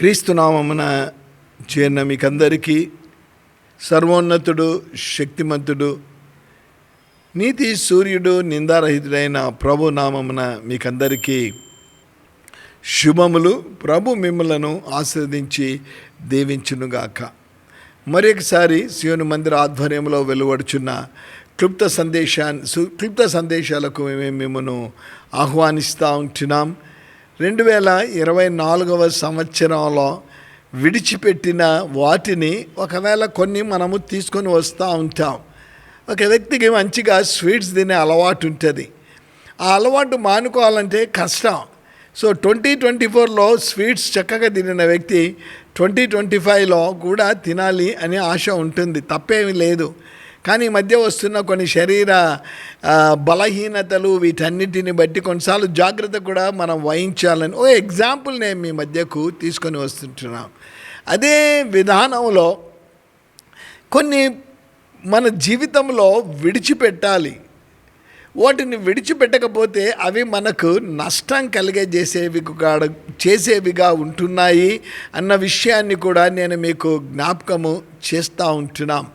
క్రీస్తునామమున చేరిన మీకందరికీ సర్వోన్నతుడు శక్తిమంతుడు నీతి సూర్యుడు నిందారహితుడైన ప్రభు నామమున మీకందరికీ శుభములు. ప్రభు మిమ్మలను ఆశీర్వదించి దీవించునుగాక. మరొకసారి శివుని మందిర ఆధ్వర్యంలో వెలువడుచున్న క్లుప్త సందేశాన్ని క్లుప్త సందేశాలకు మేము మిమ్మను ఆహ్వానిస్తూ ఉంటున్నాం. రెండు వేల ఇరవై నాలుగవ సంవత్సరంలో విడిచిపెట్టిన వాటిని ఒకవేళ కొన్ని మనము తీసుకొని వస్తూ ఉంటాం. ఒక వ్యక్తికి మంచిగా స్వీట్స్ తినే అలవాటు ఉంటుంది. ఆ అలవాటు మానుకోవాలంటే కష్టం. సో ట్వంటీ ట్వంటీ ఫోర్లో స్వీట్స్ చక్కగా తినిన వ్యక్తి ట్వంటీ ట్వంటీ ఫైవ్లో కూడా తినాలి అనే ఆశ ఉంటుంది. తప్పేమీ లేదు. కానీ ఈ మధ్య వస్తున్న కొన్ని శరీర బలహీనతలు వీటన్నిటిని బట్టి కొన్నిసార్లు జాగ్రత్త కూడా మనం వహించాలని ఓ ఎగ్జాంపుల్ నేను మీ మధ్యకు తీసుకొని వస్తుంటున్నాం. అదే విధానంలో కొన్ని మన జీవితంలో విడిచిపెట్టాలి. వాటిని విడిచిపెట్టకపోతే అవి మనకు నష్టం కలిగజేసేవి కాడ చేసేవిగా ఉంటున్నాయి అన్న విషయాన్ని కూడా నేను మీకు జ్ఞాపకము చేస్తూ ఉంటున్నాం.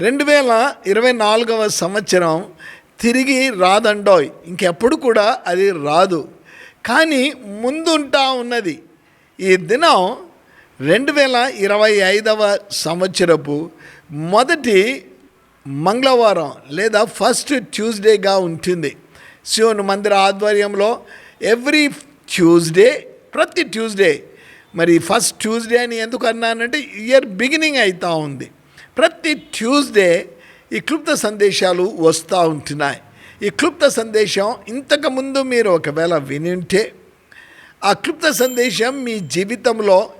రెండు వేల ఇరవై నాలుగవ సంవత్సరం తిరిగి రాదండోయ్. ఇంకెప్పుడు కూడా అది రాదు. కానీ ముందుంటా ఉన్నది. ఈ దినం రెండు వేల ఇరవై ఐదవ సంవత్సరపు మొదటి మంగళవారం లేదా ఫస్ట్ ట్యూస్డేగా ఉంటుంది. శివుని మందిర ఆధ్వర్యంలో ఎవ్రీ ట్యూస్డే ప్రతి ట్యూస్డే. మరి ఫస్ట్ ట్యూస్డే అని ఎందుకు అన్నానంటే ఇయర్ బిగినింగ్ అవుతూ ఉంది. ప్రతి ట్యూస్డే ఈ క్లుప్త సందేశాలు వస్తూ ఉంటున్నాయి. ఈ క్లుప్త సందేశం ఇంతకుముందు మీరు ఒకవేళ వినింటే ఆ క్లుప్త సందేశం మీ జీవితంలో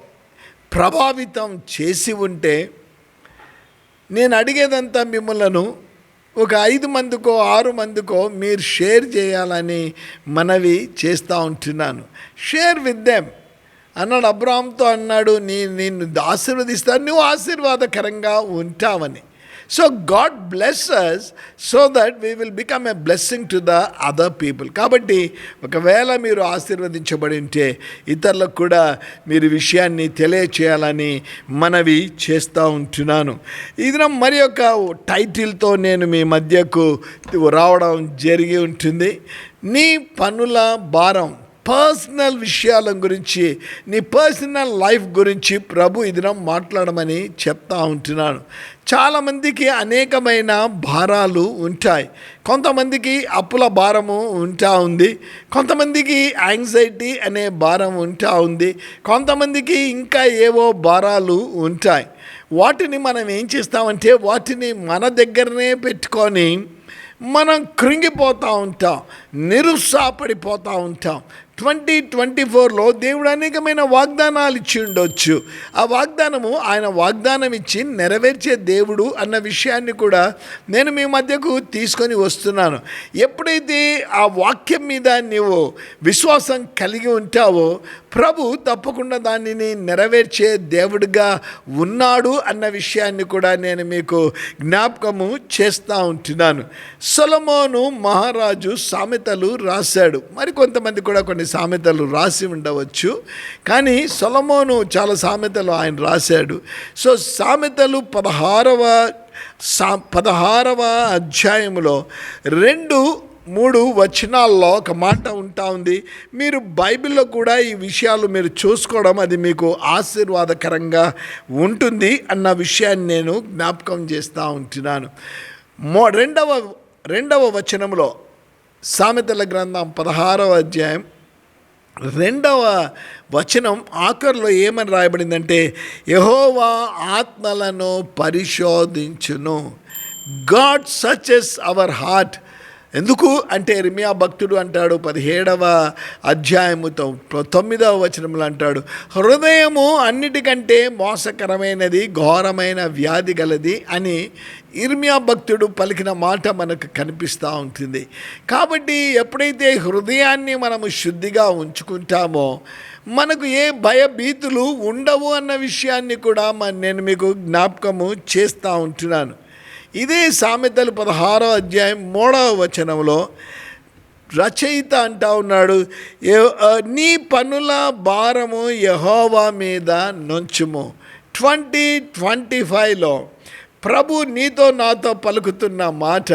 ప్రభావితం చేసి ఉంటే నేను అడిగేదంతా మిమ్మలను ఒక ఐదు మందికో ఆరు మందికో మీరు షేర్ చేయాలని మనవి చేస్తూ ఉంటున్నాను. షేర్ విత్ దెమ్ అన్నాడు అబ్రామ్తో అన్నాడు నీ నిన్ను ఆశీర్వదిస్తాను నువ్వు ఆశీర్వాదకరంగా ఉంటావని. So God bless us so that we will become a blessing to the other people కాబట్టి ఒకవేళ మీరు ఆశీర్వదించబడి ఉంటే ఇతరులకు కూడా మీరు విషయాన్ని తెలియచేయాలని మనవి చేస్తూ ఉంటున్నాను. ఇది మరి యొక్క టైటిల్తో నేను మీ మధ్యకు రావడం జరిగి ఉంటుంది. నీ పనుల భారం పర్సనల్ విషయాల గురించి నీ పర్సనల్ లైఫ్ గురించి ప్రభు ఇదినం మాట్లాడమని చెప్తా ఉంటున్నాను చాలామందికి అనేకమైన భారాలు ఉంటాయి. కొంతమందికి అప్పుల భారము ఉంటా ఉంది. కొంతమందికి యాంగ్జైటీ అనే భారం ఉంటా ఉంది. కొంతమందికి ఇంకా ఏవో భారాలు ఉంటాయి. వాటిని మనం ఏం చేస్తామంటే వాటిని మన దగ్గరనే పెట్టుకొని మనం కృంగిపోతూ ఉంటాం. నిరుత్సాహపడిపోతూ ఉంటాం. ట్వంటీ ట్వంటీ ఫోర్లో దేవుడు అనేకమైన వాగ్దానాలు ఇచ్చి ఉండొచ్చు. ఆ వాగ్దానము ఆయన వాగ్దానం ఇచ్చి నెరవేర్చే దేవుడు అన్న విషయాన్ని కూడా నేను మీ మధ్యకు తీసుకొని వస్తున్నాను. ఎప్పుడైతే ఆ వాక్యం మీద నీవు విశ్వాసం కలిగి ఉంటావో ప్రభు తప్పకుండా దానిని నెరవేర్చే దేవుడిగా ఉన్నాడు అన్న విషయాన్ని కూడా నేను మీకు జ్ఞాపకము చేస్తూ ఉంటున్నాను. సొలమోను మహారాజు సామెతలు రాశాడు. మరి కొంతమంది కూడా కొన్ని సామెతలు రాసి ఉండవచ్చు. కానీ సొలమోను చాలా సామెతలు ఆయన రాశాడు. సో సామెతలు పదహారవ సా పదహారవ అధ్యాయంలో రెండు మూడు వచనాల్లో ఒక మాట ఉంటా ఉంది. మీరు బైబిల్లో కూడా ఈ విషయాలు మీరు చూసుకోవడం అది మీకు ఆశీర్వాదకరంగా ఉంటుంది అన్న విషయాన్ని నేను జ్ఞాపకం చేస్తూ ఉంటున్నాను. మో రెండవ రెండవ వచనంలో సామెతల గ్రంథం పదహారవ అధ్యాయం రెండవ వచనం ఆఖరిలో ఏమని రాయబడిందంటే యహోవా ఆత్మలను పరిశోధించును. గాడ్ సచెస్ అవర్ హార్ట్. ఎందుకు? అంటే రిమియా భక్తుడు అంటాడు పదిహేడవ అధ్యాయముతో తొమ్మిదవ వచనములు అంటాడు హృదయము అన్నిటికంటే మోసకరమైనది ఘోరమైన వ్యాధి గలది అని ఇర్మియా భక్తుడు పలికిన మాట మనకు కనిపిస్తూ ఉంటుంది. కాబట్టి ఎప్పుడైతే హృదయాన్ని మనము శుద్ధిగా ఉంచుకుంటామో మనకు ఏ భయభీతులు ఉండవు అన్న విషయాన్ని కూడా మ- నేను మీకు జ్ఞాపకము చేస్తూ ఉంటున్నాను. ఇదే సామెతలు పదహారో అధ్యాయం మూడవ వచనంలో రచయిత అంటా ఉన్నాడు నీ పనుల భారము యహోవా మీద నుంచుము. ట్వంటీ ట్వంటీ ఫైవ్లో ప్రభు నీతో నాతో పలుకుతున్న మాట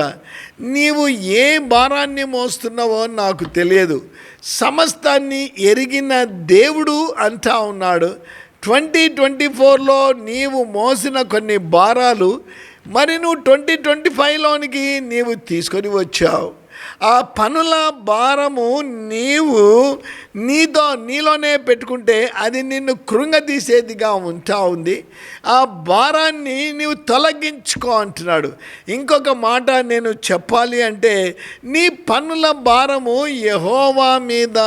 నీవు ఏ భారాన్ని మోస్తున్నావో నాకు తెలియదు. సమస్తాన్ని ఎరిగిన దేవుడు అంటా ఉన్నాడు. ట్వంటీ ట్వంటీ ఫోర్లో నీవు మోసిన కొన్ని భారాలు మరి నువ్వు ట్వంటీ ట్వంటీ ఫైవ్లోనికి నీవు తీసుకొని వచ్చావు. ఆ పనుల భారము నీవు నీతో నీలోనే పెట్టుకుంటే అది నిన్ను కృంగదీసేదిగా ఉంటా ఉంది. ఆ భారాన్ని నీవు తొలగించుకో అంటున్నాడు. ఇంకొక మాట నేను చెప్పాలి అంటే నీ పనుల భారము యహోవా మీద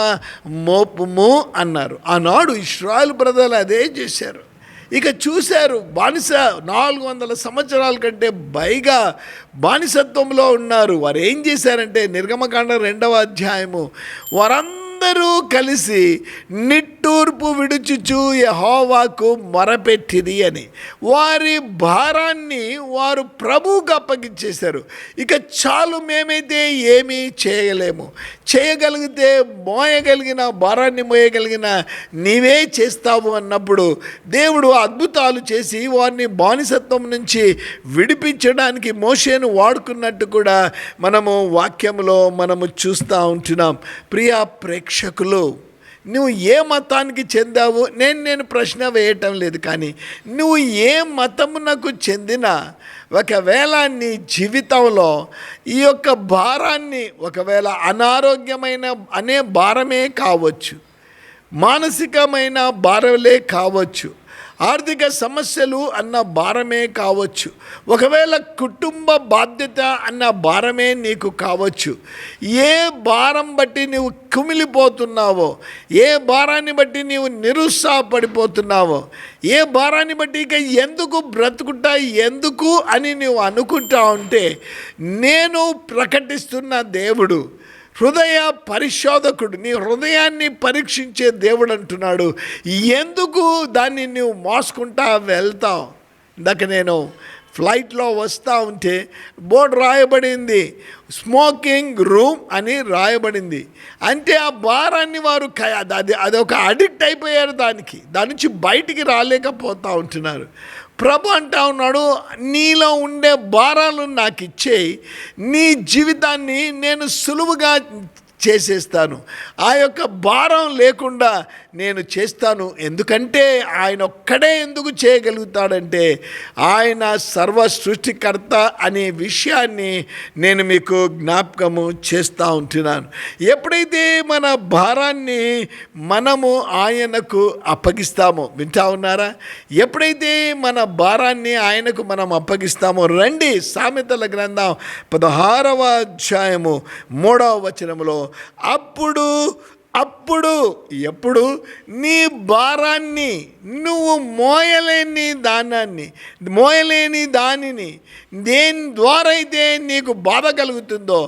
మోపుము అన్నారు. ఆనాడు ఇస్రాయల్ బ్రదర్లు అదే చేశారు. ఇక చూశారు బానిస నాలుగు వందల సంవత్సరాల కంటే పైగా బానిసత్వంలో ఉన్నారు. వారు ఏం చేశారంటే నిర్గమకాండ రెండవ అధ్యాయము వారందరూ కలిసి నిట్ నిట్టూర్పు విడుచుచు యహోవాకు మొరపెట్టిది అని. వారి భారాన్ని వారు ప్రభువుకు అప్పగించేశారు. ఇక చాలు మేమైతే ఏమీ చేయలేము. చేయగలిగితే మోయగలిగిన భారాన్ని మోయగలిగిన నీవే చేస్తావు అన్నప్పుడు దేవుడు అద్భుతాలు చేసి వారిని బానిసత్వం నుంచి విడిపించడానికి మోషేను వాడుకున్నట్టు కూడా మనము వాక్యంలో మనము చూస్తూ ఉంటున్నాం. ప్రియా ప్రేక్షకులు నువ్వు ఏ మతానికి చెందావు నేను నేను ప్రశ్న వేయటం లేదు కానీ నువ్వు ఏ మతమునకు చెందిన ఒకవేళ నీ జీవితంలో ఈ యొక్క భారాన్ని ఒకవేళ అనారోగ్యమైన అనే భారమే కావచ్చు మానసికమైన భారలే కావచ్చు ఆర్థిక సమస్యలు అన్న భారమే కావచ్చు. ఒకవేళ కుటుంబ బాధ్యత అన్న భారమే నీకు కావచ్చు. ఏ భారం బట్టి నీవు కుమిలిపోతున్నావో ఏ భారాన్ని బట్టి నీవు నిరుత్సాహపడిపోతున్నావో ఏ భారాన్ని బట్టి ఇక ఎందుకు బ్రతుకుంటా ఎందుకు అని నువ్వు అనుకుంటా ఉంటే నేను ప్రకటిస్తున్న దేవుడు హృదయ పరిశోధకుడు నీ హృదయాన్ని పరీక్షించే దేవుడు అంటున్నాడు. ఎందుకు దాన్ని నువ్వు మోసుకుంటా వెళ్తావు? ఇందాక నేను ఫ్లైట్లో వస్తూ ఉంటే బోర్డు రాయబడింది స్మోకింగ్ రూమ్ అని రాయబడింది. అంటే ఆ భారాన్ని వారు అది అది ఒక అడిక్ట్ అయిపోయారు దానికి. దాని నుంచి బయటికి రాలేకపోతూ ఉంటున్నారు. ప్రభు అంటా ఉన్నాడు నీలో ఉండే భారాలు నాకు ఇచ్చేయి. నీ జీవితాన్ని నేను సులువుగా చేసేస్తాను. ఆ యొక్క భారం లేకుండా నేను చేస్తాను. ఎందుకంటే ఆయన ఒక్కడే ఎందుకు చేయగలుగుతాడంటే ఆయన సర్వ సృష్టికర్త అనే విషయాన్ని నేను మీకు జ్ఞాపకము చేస్తూ ఉంటున్నాను. ఎప్పుడైతే మన భారాన్ని మనము ఆయనకు అప్పగిస్తామో వింటా ఉన్నారా? ఎప్పుడైతే మన భారాన్ని ఆయనకు మనం అప్పగిస్తామో రండి సామెతల గ్రంథం పదహారవ అధ్యాయము మూడవ వచనములో అప్పుడు అప్పుడు ఎప్పుడు నీ భారాన్ని నువ్వు మోయలేని దానాన్ని మోయలేని దానిని దేని ద్వారా అయితే నీకు బాధ కలుగుతుందో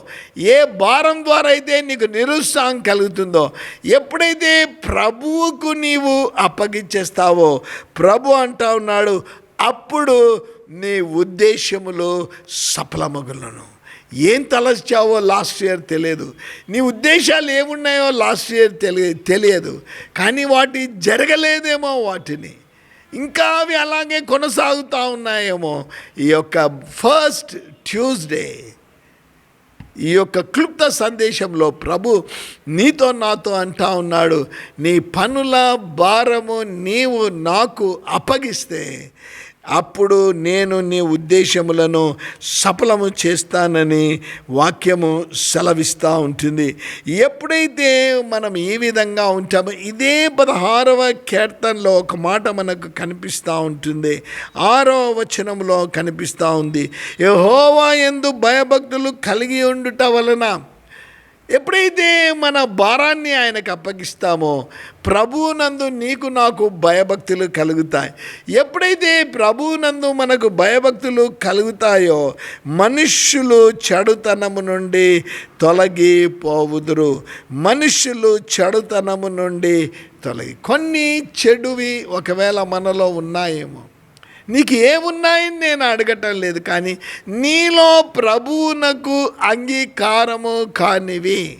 ఏ భారం ద్వారా అయితే నీకు నిరుత్సాహం కలుగుతుందో ఎప్పుడైతే ప్రభువుకు నీవు అప్పగించేస్తావో ప్రభు అంటా ఉన్నాడు అప్పుడు నీ ఉద్దేశములు సఫలమగులను ఏం తలచావో లాస్ట్ ఇయర్ తెలియదు. నీ ఉద్దేశాలు ఏమున్నాయో లాస్ట్ ఇయర్ తెలియ తెలియదు. కానీ వాటి జరగలేదేమో వాటిని. ఇంకా అవి అలాగే కొనసాగుతూ ఉన్నాయేమో. ఈ యొక్క ఫస్ట్ ట్యూస్డే. ఈ యొక్క క్లుప్త సందేశంలో ప్రభు నీతో నాతో అంటా ఉన్నాడు నీ పనుల భారము నీవు నాకు అప్పగిస్తే అప్పుడు నేను నీ ఉద్దేశములను సఫలము చేస్తానని వాక్యము సెలవిస్తూ ఉంటుంది. ఎప్పుడైతే మనం ఈ విధంగా ఉంటామో ఇదే పదహారవ కీర్తనలో ఒక మాట మనకు కనిపిస్తూ ఉంటుంది. ఆరవ వచనంలో కనిపిస్తూ ఉంది. యహోవా ఎందు భయభక్తులు కలిగి ఉండుట వలన ఎప్పుడైతే మన భారాన్ని ఆయనకు అప్పగిస్తామో ప్రభువునందు నీకు నాకు భయభక్తులు కలుగుతాయి. ఎప్పుడైతే ప్రభువునందు మనకు భయభక్తులు కలుగుతాయో మనుష్యులు చెడుతనము నుండి తొలగిపోవుదురు. మనుష్యులు చెడుతనము నుండి తొలగి కొన్ని చెడువి ఒకవేళ మనలో ఉన్నాయేమో నీకు ఏమున్నాయని నేను అడగటం లేదు కానీ నీలో ప్రభువునకు అంగీకారము కానివి.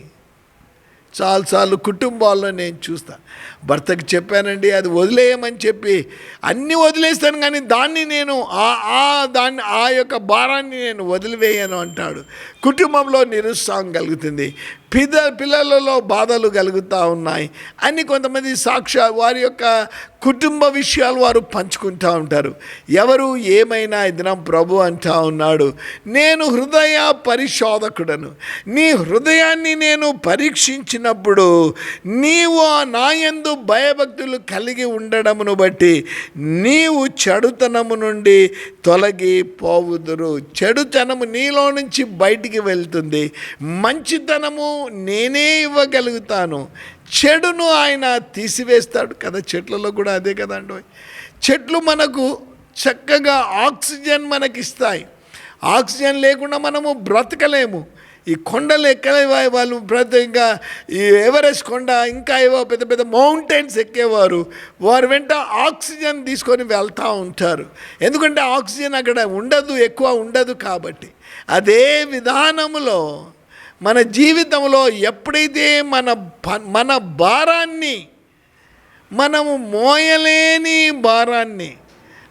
చాలాసార్లు కుటుంబాల్లో నేను చూస్తాను భర్తకి చెప్పానండి అది వదిలేయమని చెప్పి. అన్నీ వదిలేస్తాను కానీ దాన్ని నేను ఆ ఆ దాన్ని ఆ యొక్క భారాన్ని నేను వదిలివేయను అంటాడు. కుటుంబంలో నిరుత్సాహం కలుగుతుంది. పిద పిల్లలలో బాధలు కలుగుతూ ఉన్నాయి. అని కొంతమంది సాక్ష్య వారి యొక్క కుటుంబ విషయాలు వారు పంచుకుంటూ ఉంటారు. ఎవరు ఏమైనా దినం ప్రభు అంటా ఉన్నాడు నేను హృదయ పరిశోధకుడను. నీ హృదయాన్ని నేను పరీక్షించినప్పుడు నీవు ఆ నాయందు భయభక్తులు కలిగి ఉండడమును బట్టి నీవు చెడుతనము నుండి తొలగి పోవుదురు. చెడుతనము నీలో నుంచి బయటికి వెళ్తుంది. మంచితనము నేనే ఇవ్వగలుగుతాను. చెడును ఆయన తీసివేస్తాడు కదా చెట్లలో కూడా అదే కదండి చెట్లు మనకు చక్కగా ఆక్సిజన్ మనకిస్తాయి. ఆక్సిజన్ లేకుండా మనము బ్రతకలేము. ఈ కొండలు ఎక్కలే వాళ్ళు ప్రతి ఇంకా ఈ ఎవరెస్ట్ కొండ ఇంకా ఏవో పెద్ద పెద్ద మౌంటైన్స్ ఎక్కేవారు. వారు వెంట ఆక్సిజన్ తీసుకొని వెళ్తూ ఉంటారు. ఎందుకంటే ఆక్సిజన్ అక్కడ ఉండదు ఎక్కువ ఉండదు కాబట్టి. అదే విధానములో మన జీవితంలో ఎప్పుడైతే మన మన భారాన్ని మనము మోయలేని భారాన్ని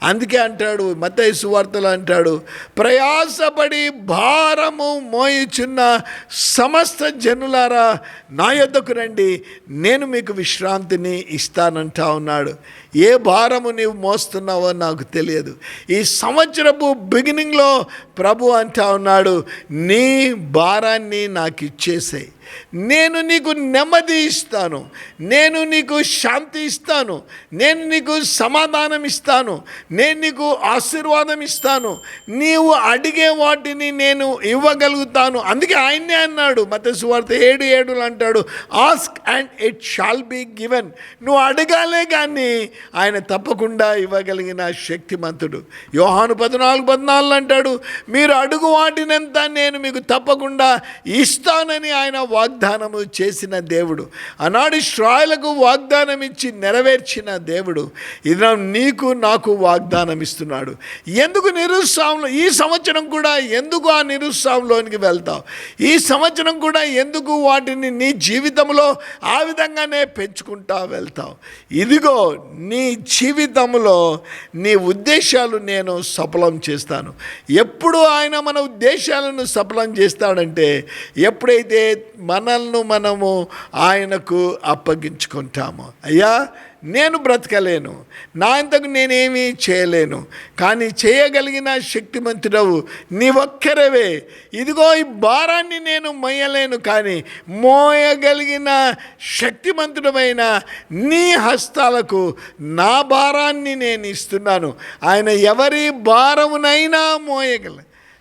అందుకే అంటాడు మతయ సువార్తలు అంటాడు ప్రయాసపడి భారము మోయిచున్న సమస్త జనులారా నా యొద్దకు రండి నేను మీకు విశ్రాంతిని ఇస్తానంటా ఉన్నాడు. ఏ భారము నీవు మోస్తున్నావో నాకు తెలియదు. ఈ సంవత్సరపు బిగినింగ్లో ప్రభు అంటా ఉన్నాడు నీ భారాన్ని నాకు ఇచ్చేసాయి. నేను నీకు నెమ్మది ఇస్తాను. నేను నీకు శాంతి ఇస్తాను. నేను నీకు సమాధానం ఇస్తాను. నేను నీకు ఆశీర్వాదం ఇస్తాను. నీవు అడిగే వాటిని నేను ఇవ్వగలుగుతాను. అందుకే ఆయన్నే అన్నాడు మత సువార్త ఏడు ఏడులు అంటాడు ask and it shall be given నువ్వు అడగాలే కానీ ఆయన తప్పకుండా ఇవ్వగలిగిన శక్తిమంతుడు. యోహాను పద్నాలుగు పద్నాలుగు అంటాడు మీరు అడుగు వాటినంత నేను మీకు తప్పకుండా ఇస్తానని ఆయన వాగ్దానము చేసిన దేవుడు. ఆనాడు శ్రాయలకు వాగ్దానం ఇచ్చి నెరవేర్చిన దేవుడు. ఇది నీకు నాకు వాగ్దానం ఇస్తున్నాడు. ఎందుకు నిరుత్సాహంలో ఈ సంవత్సరం కూడా ఎందుకు ఆ నిరుత్సాహంలోనికి వెళ్తావు? ఈ సంవత్సరం కూడా ఎందుకు వాటిని నీ జీవితంలో ఆ విధంగానే పెంచుకుంటా వెళ్తావు? ఇదిగో నీ జీవితంలో నీ ఉద్దేశాలు నేను సఫలం చేస్తాను. ఎప్పుడు ఆయన మన ఉద్దేశాలను సఫలం చేస్తాడంటే ఎప్పుడైతే మనల్ని మనము ఆయనకు అప్పగించుకుంటామో. అయ్యా నేను బ్రతకలేను. నా అంతకు నేనేమీ చేయలేను. కానీ చేయగలిగిన శక్తిమంతుడవు నీ ఒక్కరవే ఇదిగో ఈ భారాన్ని నేను మోయలేను కానీ మోయగలిగిన శక్తిమంతుడమైన నీ హస్తాలకు నా భారాన్ని నేను ఇస్తున్నాను. ఆయన ఎవరి భారమునైనా మోయగల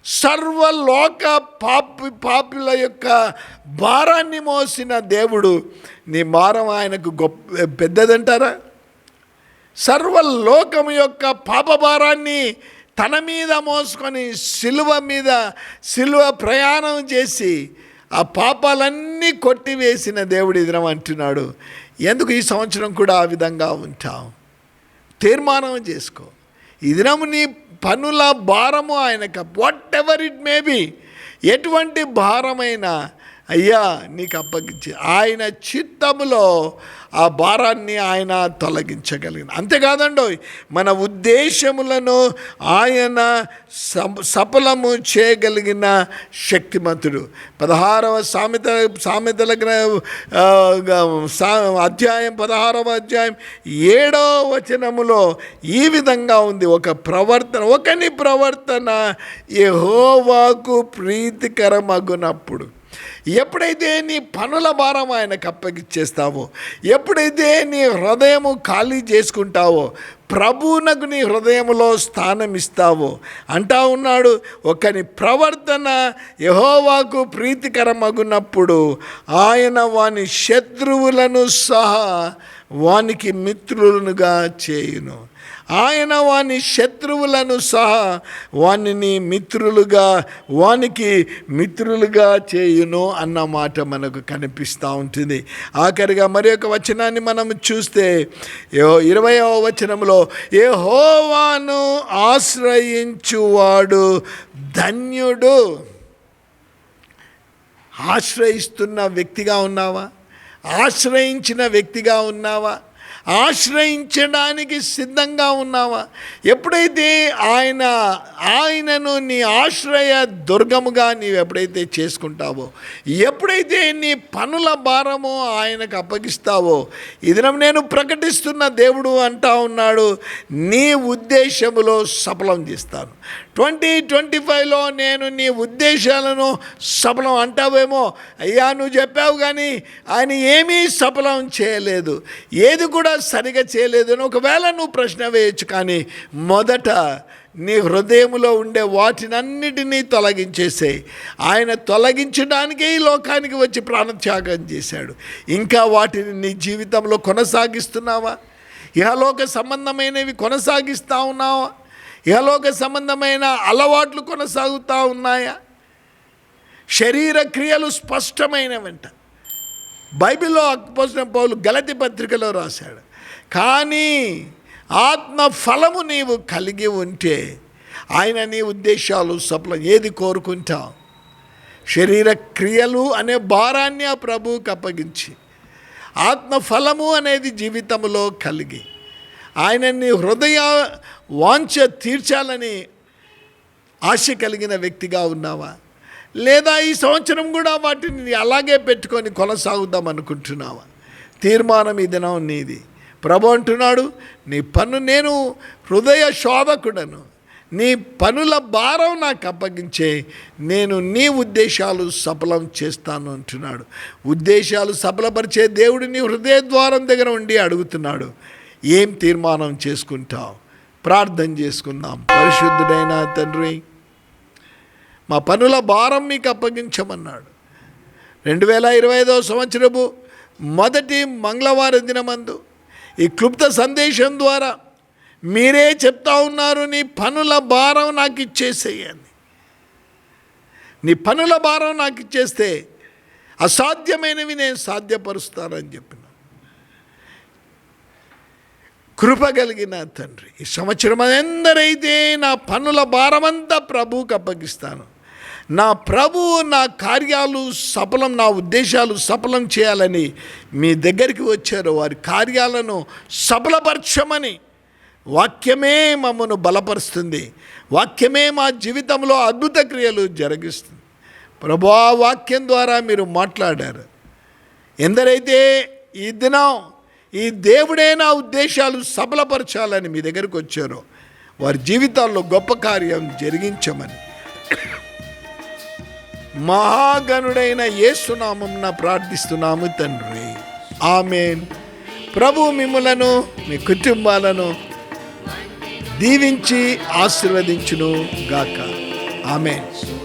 సర్వలోక పాపి పాపుల యొక్క భారాన్ని మోసిన దేవుడు నీ భారం ఆయనకు గొప్ప పెద్దదంటారా? సర్వలోకము యొక్క పాప భారాన్ని తన మీద మోసుకొని సిలువ మీద సిలువ ప్రయాణం చేసి ఆ పాపాలన్నీ కొట్టివేసిన దేవుడు ఇదినం అంటున్నాడు. ఎందుకు ఈ సంవత్సరం కూడా ఆ విధంగా ఉంటావు? తీర్మానం చేసుకో. ఈ దినము నీ పనుల భారము ఆయనకు. Whatever it may be ఎటువంటి భారమైనా అయ్యా నీకు అప్పగించి. ఆయన చిత్తములో ఆ భారాన్ని ఆయన తొలగించగలిగిన. అంతేకాదండో మన ఉద్దేశములను ఆయన స- సఫలము చేయగలిగిన శక్తిమంతుడు. పదహారవ సామెత సామెతల సా అధ్యాయం పదహారవ అధ్యాయం ఏడవ వచనములో ఈ విధంగా ఉంది. ఒక ప్రవర్తన ఒకని ప్రవర్తన యెహోవాకు ప్రీతికరమగునప్పుడు. ఎప్పుడైతే నీ పనుల భారం ఆయనకు అప్పగిచ్చేస్తావో ఎప్పుడైతే నీ హృదయము ఖాళీ చేసుకుంటావో ప్రభువునకు నీ హృదయంలో స్థానం ఇస్తావో అంటా ఉన్నాడు ఒకని ప్రవర్తన యహోవాకు ప్రీతికరమగునప్పుడు ఆయన వాని శత్రువులను సహా వానికి మిత్రులనుగా చేయును. ఆయన వాని శత్రువులను సహా వానిని మిత్రులుగా వానికి మిత్రులుగా చేయును అన్న మాట మనకు కనిపిస్తూ ఉంటుంది. ఆఖరిగా మరి ఒక వచనాన్ని మనం చూస్తే ఇరవయవ వచనంలో ఏ హోవాను ఆశ్రయించువాడు ధన్యుడు. ఆశ్రయిస్తున్న వ్యక్తిగా ఉన్నావా? ఆశ్రయించిన వ్యక్తిగా ఉన్నావా? ఆశ్రయించడానికి సిద్ధంగా ఉన్నావా? ఎప్పుడైతే ఆయన ఆయనను నీ ఆశ్రయ దుర్గముగా నీవు ఎప్పుడైతే చేసుకుంటావో ఎప్పుడైతే నీ పనుల భారము ఆయనకు అప్పగిస్తావో ఇదినం నేను ప్రకటిస్తున్న దేవుడు అంటా ఉన్నాడు నీ ఉద్దేశములో సఫలం చేస్తాను. ట్వంటీ ట్వంటీ ఫైవ్లో నేను నీ ఉద్దేశాలను సఫలం అంటావేమో? అయ్యా నువ్వు చెప్పావు కానీ ఆయన ఏమీ సఫలం చేయలేదు. ఏది కూడా సరిగా చేయలేదు అని ఒకవేళ నువ్వు ప్రశ్న వేయచ్చు కానీ మొదట నీ హృదయంలో ఉండే వాటినన్నిటినీ తొలగించేసే ఆయన తొలగించడానికే ఈ లోకానికి వచ్చి ప్రాణత్యాగం చేశాడు. ఇంకా వాటిని నీ జీవితంలో కొనసాగిస్తున్నావా? ఇహలోక సంబంధమైనవి కొనసాగిస్తా ఉన్నావా? ఇహలోక సంబంధమైన అలవాట్లు కొనసాగుతూ ఉన్నాయా? శరీర క్రియలు స్పష్టమైనవంట. బైబిల్లో అక్పోసిన పౌలు గలతి పత్రికలో రాశాడు కానీ ఆత్మ ఫలము నీవు కలిగి ఉంటే ఆయన నీ ఉద్దేశాలు సఫలం ఏది కోరుకుంటావు? శరీర క్రియలు అనే భారాన్ని ఆ ప్రభువుకి అప్పగించి ఆత్మ ఫలము అనేది జీవితంలో కలిగి ఆయన నీ హృదయ వాంఛ తీర్చాలని ఆశ కలిగిన వ్యక్తిగా ఉన్నావా? లేదా ఈ సంవత్సరం కూడా వాటిని అలాగే పెట్టుకొని కొనసాగుదాం అనుకుంటున్నావా? తీర్మానం ఈ దినం నీది. ప్రభు అంటున్నాడు నీ పన్ను నేను హృదయ శోభకుడను నీ పనుల భారం నాకు అప్పగించే నేను నీ ఉద్దేశాలు సఫలం చేస్తాను అంటున్నాడు. ఉద్దేశాలు సఫలపరిచే దేవుడు నీ హృదయ ద్వారం దగ్గర ఉండి అడుగుతున్నాడు. ఏం తీర్మానం చేసుకుంటావు? ప్రార్థన చేసుకుందాం. పరిశుద్ధుడైన తండ్రి మా పనుల భారం మీకు అప్పగించమన్నాడు. రెండు వేల ఇరవై ఐదవ సంవత్సరపు మొదటి మంగళవారం దినమందు ఈ క్లుప్త సందేశం ద్వారా మీరే చెప్తా ఉన్నారు నీ పనుల భారం నాకు ఇచ్చేసేయని నీ పనుల భారం నాకు ఇచ్చేస్తే అసాధ్యమైనవి నేను సాధ్యపరుస్తానని చెప్పి కృప కలిగిన తండ్రి. ఈ సంవత్సరం ఎందరైతే నా పనుల భారమంతా ప్రభువుకి అప్పగిస్తాను. నా ప్రభు నా కార్యాలు సఫలం నా ఉద్దేశాలు సఫలం చేయాలని మీ దగ్గరికి వచ్చారు. వారి కార్యాలను సఫలపరచమని వాక్యమే మమ్మను బలపరుస్తుంది. వాక్యమే మా జీవితంలో అద్భుత క్రియలు జరిగిస్తుంది. ప్రభు ఆ వాక్యం ద్వారా మీరు మాట్లాడారు. ఎందరైతే ఈ దినం ఈ దేవుడే నా ఉద్దేశాలు సఫలపరచాలని మీ దగ్గరకు వచ్చారో వారి జీవితాల్లో గొప్ప కార్యం జరిగించమని. మహాగణుడైన యేసునామంన ప్రార్థిస్తున్నాము తండ్రి. ఆమెన్. ప్రభు మిమ్మలను మీ కుటుంబాలను దీవించి ఆశీర్వదించును గాక ఆమెన్.